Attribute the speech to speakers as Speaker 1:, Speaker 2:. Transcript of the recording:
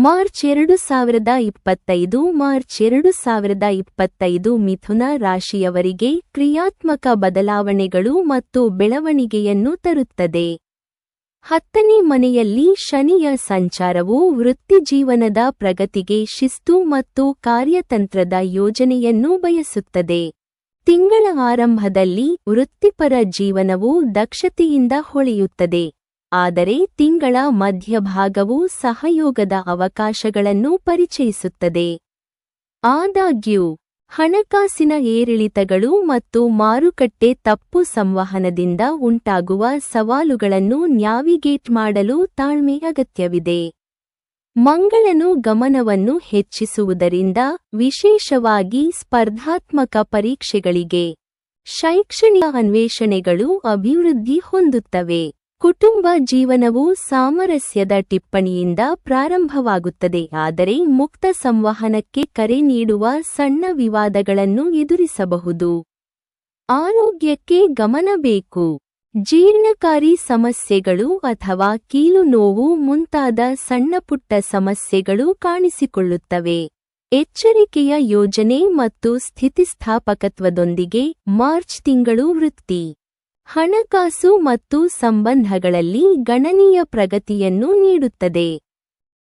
Speaker 1: March ಎರಡು ಸಾವಿರದ ಇಪ್ಪತ್ತೈದು, ಮಾರ್ಚ್ ಎರಡು ಸಾವಿರದ ಇಪ್ಪತ್ತೈದು ಮಿಥುನ ರಾಶಿಯವರಿಗೆ ಕ್ರಿಯಾತ್ಮಕ ಬದಲಾವಣೆಗಳು ಮತ್ತು ಬೆಳವಣಿಗೆಯನ್ನು ತರುತ್ತದೆ. ಹತ್ತನೇ ಮನೆಯಲ್ಲಿ ಶನಿಯ ಸಂಚಾರವು ವೃತ್ತಿಜೀವನದ ಪ್ರಗತಿಗೆ ಶಿಸ್ತು ಮತ್ತು ಕಾರ್ಯತಂತ್ರದ ಯೋಜನೆಯನ್ನು ಬಯಸುತ್ತದೆ. ತಿಂಗಳ ಆರಂಭದಲ್ಲಿ ವೃತ್ತಿಪರ ಜೀವನವು ದಕ್ಷತೆಯಿಂದ ಹೊಳೆಯುತ್ತದೆ. ಆದರೆ ತಿಂಗಳ ಮಧ್ಯಭಾಗವು ಸಹಯೋಗದ ಅವಕಾಶಗಳನ್ನು ಪರಿಚಯಿಸುತ್ತದೆ. ಆದಾಗ್ಯೂ, ಹಣಕಾಸಿನ ಏರಿಳಿತಗಳು ಮತ್ತು ಮಾರುಕಟ್ಟೆ ತಪ್ಪು ಸಂವಹನದಿಂದ ಉಂಟಾಗುವ ಸವಾಲುಗಳನ್ನು ನ್ಯಾವಿಗೇಟ್ ಮಾಡಲು ತಾಳ್ಮೆ ಅಗತ್ಯವಿದೆ. ಮಂಗಳನು ಗಮನವನ್ನು ಹೆಚ್ಚಿಸುವುದರಿಂದ, ವಿಶೇಷವಾಗಿ ಸ್ಪರ್ಧಾತ್ಮಕ ಪರೀಕ್ಷೆಗಳಿಗೆ, ಶೈಕ್ಷಣಿಕ ಅನ್ವೇಷಣೆಗಳು ಅಭಿವೃದ್ಧಿ ಹೊಂದುತ್ತವೆ. ಕುಟುಂಬ ಜೀವನವು ಸಾಮರಸ್ಯದ ಟಿಪ್ಪಣಿಯಿಂದ ಪ್ರಾರಂಭವಾಗುತ್ತದೆ, ಆದರೆ ಮುಕ್ತ ಸಂವಹನಕ್ಕೆ ಕರೆ ನೀಡುವ ಸಣ್ಣ ವಿವಾದಗಳನ್ನು ಎದುರಿಸಬಹುದು. ಆರೋಗ್ಯಕ್ಕೆ ಗಮನ ಬೇಕು. ಜೀರ್ಣಕಾರಿ ಸಮಸ್ಯೆಗಳು ಅಥವಾ ಕೀಲು ನೋವು ಮುಂತಾದ ಸಣ್ಣಪುಟ್ಟ ಸಮಸ್ಯೆಗಳು ಕಾಣಿಸಿಕೊಳ್ಳುತ್ತವೆ. ಎಚ್ಚರಿಕೆಯ ಯೋಜನೆ ಮತ್ತು ಸ್ಥಿತಿಸ್ಥಾಪಕತ್ವದೊಂದಿಗೆ ಮಾರ್ಚ್ ತಿಂಗಳು ವೃತ್ತಿ. ಹಣಕಾಸು ಮತ್ತು ಸಂಬಂಧಗಳಲ್ಲಿ ಗಣನೀಯ ಪ್ರಗತಿಯನ್ನು ನೀಡುತ್ತದೆ.